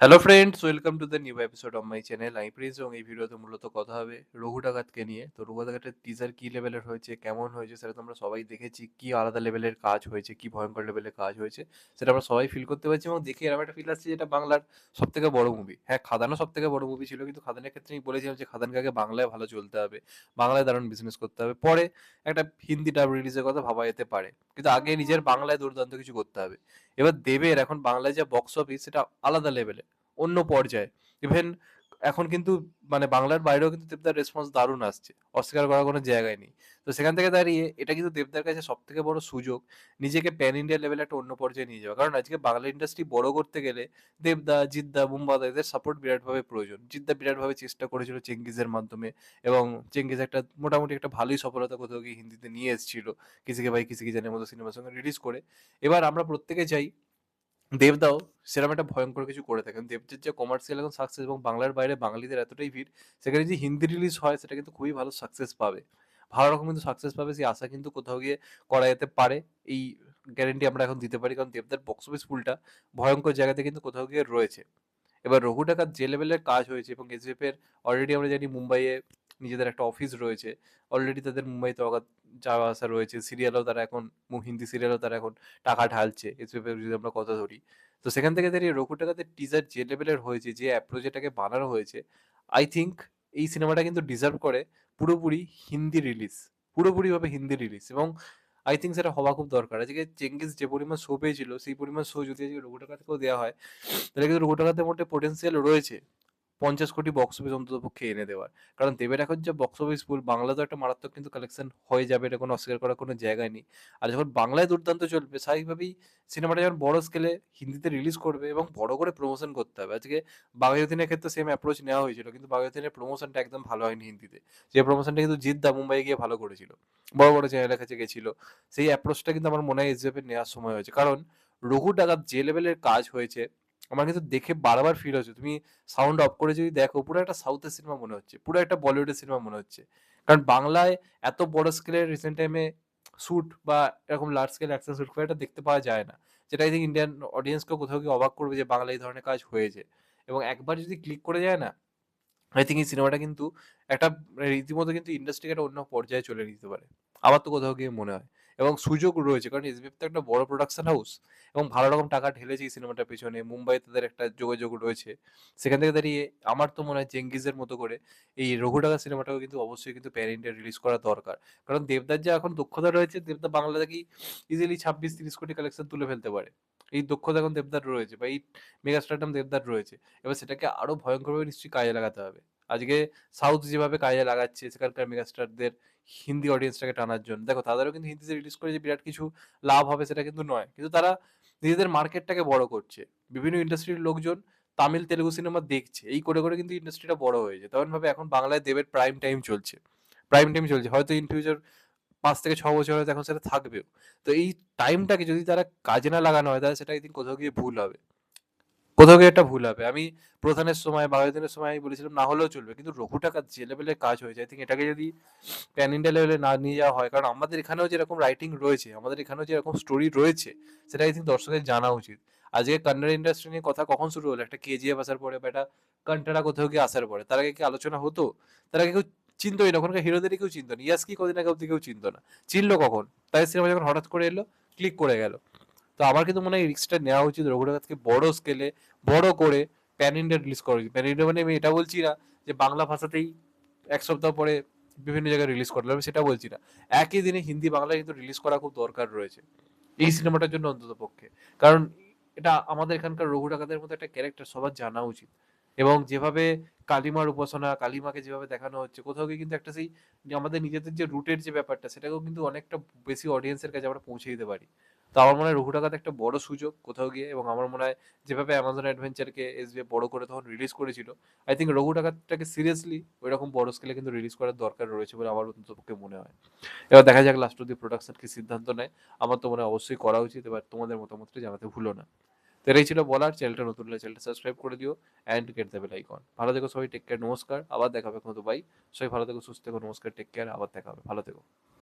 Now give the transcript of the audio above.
Hello friends welcome to the new episode of my channel আমি Prince এবং এই ভিডিওতে মূলত কথা হবে রঘু ডাকাতকে নিয়ে। তো রঘু ডাকাতের টিজার কী লেভেলের হয়েছে, কেমন হয়েছে সেটা তো আমরা সবাই দেখেছি। কী আলাদা লেভেলের কাজ হয়েছে, কী ভয়ঙ্কর লেভেলের কাজ হয়েছে, সেটা আমরা সবাই ফিল করতে পারছি এবং দেখে এরকম একটা ফিল আসছে যেটা বাংলার সব থেকে বড় মুভি হ্যাঁ খাদানও সব থেকে বড় মুভি ছিল, কিন্তু খাদানের ক্ষেত্রে আমি বলেছিলাম যে খাদানকে বাংলায় ভালো চলতে হবে, বাংলায় দারুণ বিজনেস করতে হবে। পরে একটা হিন্দি ডাব রিলিজের কথা ভাবা যেতে পারে, কিন্তু আগে নিজের বাংলায় দুর্দান্ত কিছু করতে হবে। এবার দেবের এখন বাংলায় যে বক্স অফিস সেটা আলাদা লেভেলে অন্য পর্যায়ে। ইভেন এখন কিন্তু মানে বাংলার বাইরেও কিন্তু দেবদার রেসপন্স দারুণ আসছে। অস্বীকার করার কোনো জায়গায় নেই। তো সেখান থেকে দাঁড়িয়ে এটা কিন্তু দেবদার কাছে সব থেকে বড় সুযোগ, নিজেকে প্যান ইন্ডিয়া লেভেলে একটা অন্য পর্যায়ে নিয়ে যাওয়া। কারণ আজকে বাংলা ইন্ডাস্ট্রি বড় করতে গেলে দেবদা, জিদ্দা, মুম্বাদা এদের সাপোর্ট বিরাটভাবে প্রয়োজন। জিদ্দা বিরাটভাবে চেষ্টা করেছিল চেঙ্গিজের মাধ্যমে এবং চেঙ্গিজ একটা মোটামুটি একটা ভালোই সফলতা কোথাও গিয়ে হিন্দিতে নিয়ে এসেছিল। কিসিকে ভাই, কিসিকে জানের মতো সিনেমার সঙ্গে রিলিজ করে। এবার আমরা প্রত্যেকে চাই দেবদাও সেরকম একটা ভয়ঙ্কর কিছু করে থাকেন দেবদের যে কমার্শিয়াল এখন সাকসেস এবং বাংলার বাইরে বাঙালিদের এতটাই ভিড়, সেখানে যদি হিন্দি রিলিজ হয়, সেটা কিন্তু খুবই ভালো সাকসেস পাবে। ভালো রকম কিন্তু সাকসেস পাবে, সেই আশা কিন্তু কোথাও গিয়ে করা যেতে পারে। এই গ্যারেন্টি আমরা এখন দিতে পারি, কারণ দেবদার বক্স অফিস ফুলটা ভয়ঙ্কর জায়গাতে কিন্তু কোথাও গিয়ে রয়েছে। এবার রঘু ডাকাত যে লেভেলের কাজ হয়েছে এবং এসবিএফ এর অলরেডি আমরা জানি মুম্বাইয়ে নিজেদের একটা অফিস রয়েছে। অলরেডি তাদের মুম্বাইতে যাওয়া আসা রয়েছে। সিরিয়ালও তারা এখন হিন্দি সিরিয়ালও তারা এখন টাকা ঢালছে। এসবিএফ এর যদি আমরা কথা ধরি। তো সেখান থেকে দাঁড়িয়ে রঘু ডাকাতের টিজার যে লেভেলের হয়েছে, যে অ্যাপ্রোচ এটাকে বানানো হয়েছে আই থিঙ্ক এই সিনেমাটা কিন্তু ডিজার্ভ করে পুরোপুরি হিন্দি রিলিজ পুরোপুরিভাবে হিন্দি রিলিজ এবং আই থিঙ্ক সেটা হওয়া খুব দরকার। আজকে চেঙ্গিস যে পরিমাণ শো পেয়েছিল, সেই পরিমাণ শো যদি আজকে রঘু ডাকাতকেও দেওয়া হয়, তাহলে কিন্তু রঘু ডাকাতের মধ্যে পোটেন্সিয়াল রয়েছে। পঞ্চাশ কোটি বক্স অফিস অন্তত পক্ষে এনে দেওয়ার। কারণ দেবের এখন যে বক্স অফিস ফুল বাংলা তো একটা মারাত্মক কিন্তু কালেকশন হয়ে যাবে, এটা কোনো অস্বীকার করার কোনো জায়গায় নেই। আর যখন বাংলায় দুর্দান্ত চলবে, স্বাভাবিকভাবেই সিনেমাটা যখন বড় স্কেলে হিন্দিতে রিলিজ করবে এবং বড় করে প্রমোশন করতে হবে, আজকে বাঘাযতীনের ক্ষেত্রে সেম অ্যাপ্রোচ নেওয়া হয়েছিল, কিন্তু বাঘাযতীনের প্রমোশনটা একদম ভালো হয়নি হিন্দিতে। যে প্রমোশনটা কিন্তু জিদ্দা মুম্বাই গিয়ে ভালো করেছিল, বড় বড় চ্যানেলের কাছে গেছিল, সেই অ্যাপ্রোচটা কিন্তু আমার মনে হয় এসএফের নেওয়ার সময় হয়েছে। কারণ রঘু ডাকাত যে লেভেলের কাজ হয়েছে আমার কিন্তু দেখে বারবার ফিল হচ্ছে তুমি সাউন্ড অফ করে যদি দেখো, পুরো একটা সাউথের সিনেমা মনে হচ্ছে, পুরো একটা বলিউডের সিনেমা মনে হচ্ছে। কারণ বাংলায় এত বড় স্কেলের রিসেন্ট টাইমে শ্যুট বা এরকম লার্জ স্কেল অ্যাকশন শ্যুট করে একটা দেখতে পাওয়া যায় না। যেটা আই ইন্ডিয়ান অডিয়েন্সকে কোথাও গিয়ে অবাক করবে যে বাংলা এই ধরনের কাজ হয়েছে। এবং একবার যদি ক্লিক করে যায় না আই থিঙ্ক এই সিনেমাটা কিন্তু একটা রীতিমতো কিন্তু ইন্ডাস্ট্রিকে একটা অন্য পর্যায়ে চলে নিতে পারে। আমার তো কোথাও গিয়ে মনে হয়। এবং সুযোগ রয়েছে। কারণ এসবিএফ তো একটা বড় প্রোডাকশন হাউস এবং ভালো রকম টাকা ঢেলেছে এই সিনেমাটার পেছনে। মুম্বাই তাদের একটা যোগাযোগ রয়েছে। সেখান থেকে দাঁড়িয়ে আমার তো মনে হয় চেঙ্গিজের মতো করে এই রঘু সিনেমাটাও কিন্তু অবশ্যই কিন্তু প্যান ইন্ডিয়া রিলিজ করা দরকার। কারণ দেবদার যে এখন দক্ষতা রয়েছে, দেবদা বাংলা থেকেই ইজিলি ছাব্বিশ তিরিশ কোটি কালেকশন তুলে ফেলতে পারে। এই দক্ষতা এখন দেবদার রয়েছে বা এই মেগাস্টারডাম দেবদার রয়েছে। এবার সেটাকে আরও ভয়ঙ্করভাবে নিশ্চয়ই কাজে লাগাতে হবে। আজকে সাউথ যেভাবে কাজে লাগাচ্ছে সেখানকার মেগাস্টারদের হিন্দি অডিয়েন্সটাকে টানার জন্য। দেখো, তাদেরও কিন্তু হিন্দিতে রিলিজ করে যে বিরাট কিছু লাভ হবে সেটা কিন্তু নয়। কিন্তু তারা নিজেদের মার্কেটটাকে বড় করছে। বিভিন্ন ইন্ডাস্ট্রির লোকজন তামিল, তেলেগু সিনেমা দেখছে। এই করে করে কিন্তু ইন্ডাস্ট্রিটা বড় হয়েছে। তেমন ভাবে এখন বাংলায় দেবের প্রাইম টাইম চলছে। প্রাইম টাইম চলছে। হয়তো ইন ফিউচার পাঁচ থেকে ছ বছর হয়তো এখন সেটা থাকবেও। তো এই টাইমটাকে যদি তারা কাজে না লাগানো হয়, তাহলে সেটা একদিন কোথাও গিয়ে ভুল হবে। কোথাও গিয়ে একটা ভুল হবে। আমি প্রধানের সময় বায়োদিনের সময় আমি বলেছিলাম, না হলেও চলবে। কিন্তু রঘু টাকা যে লেভেলের কাজ হয়েছে আই থিঙ্ক এটাকে যদি প্যান ইন্ডিয়া লেভেলে না নিয়ে যাওয়া হয়, কারণ আমাদের এখানেও যেরকম রাইটিং রয়েছে, আমাদের এখানেও যেরকম স্টোরি রয়েছে, সেটা আই থিঙ্ক দর্শকের জানা উচিত। আজকে কন্নড় ইন্ডাস্ট্রি নিয়ে কথা কখন শুরু হলো? একটা কেজিএফ আসার পরে বা একটা কান্টারা কোথাও গিয়ে আসার পরে? তার আগে কি আলোচনা হতো? তার আগে কেউ চিনতোই না, ওখানকার হিরোদেরই কেউ চিনতো না। ইয়াস কি কদিন আগে অব্দি কেউ চিনতো না। চিনলো কখন? তাই সিনেমা যখন হঠাৎ করে এলো ক্লিক করে গেল। তো আমার কিন্তু মনে হয় রিক্সটা নেওয়া উচিত রঘুনাথকে বড় স্কেলে বড় করে প্যান ইন্ডিয়া রিলিজ করা উচিত প্যান ইন্ডিয়া মানে আমি এটা বলছি না যে বাংলা ভাষাতেই এক সপ্তাহ পরে বিভিন্ন জায়গায় রিলিজ করল আমি সেটা বলছি না। একই দিনে হিন্দি বাংলা কিন্তু রিলিজ করা খুব দরকার রয়েছে। এই সিনেমাটার জন্য অন্তত পক্ষে কারণ এটা আমাদের এখানকার রঘু ডাকাতের মতো একটা ক্যারেক্টার সবার জানা উচিত। এবং যেভাবে কালিমার উপাসনা, কালিমাকে যেভাবে দেখানো হচ্ছে, কোথাও গিয়ে কিন্তু একটা সেই আমাদের নিজেদের যে রুটের যে ব্যাপারটা, সেটাকেও কিন্তু অনেকটা বেশি অডিয়েন্সের কাছে আমরা পৌঁছে দিতে পারি। তো আমার মনে হয় রঘু ডাকাত একটা বড় সুযোগ কোথাও গিয়ে এবং আমার মনে হয় যেভাবে অ্যামাজন অ্যাডভেঞ্চারকে এস এসবিএ বড় করে তখন রিলিজ করেছিল আই থিঙ্ক রঘু ডাকাতটাকে সিরিয়াসলি ওই রকম বড় স্কেলে কিন্তু রিলিজ করার দরকার রয়েছে বলে আমার অন্ততপক্ষে মনে হয়। এবার দেখা যাক লাস্ট অব্দি প্রোডাকশন কি সিদ্ধান্ত নেয়। আমার তো মনে হয় অবশ্যই করা উচিত, এবার তোমাদের মতামতটা জানাতে ভুলো না। তো এটাই ছিল বলার। চ্যানেলটা নতুন হলে চ্যানেলটা সাবস্ক্রাইব করে দিও অ্যান্ড গেট দেবে বেল আইকন ভালো থেকো সবাই টেক কেয়ার নমস্কার। আবার দেখাবে কোনো ভাই সবাই ভালো থেকো, সুস্থ থেকো, নমস্কার টেক কেয়ার আবার দেখা হবে। ভালো থেকো।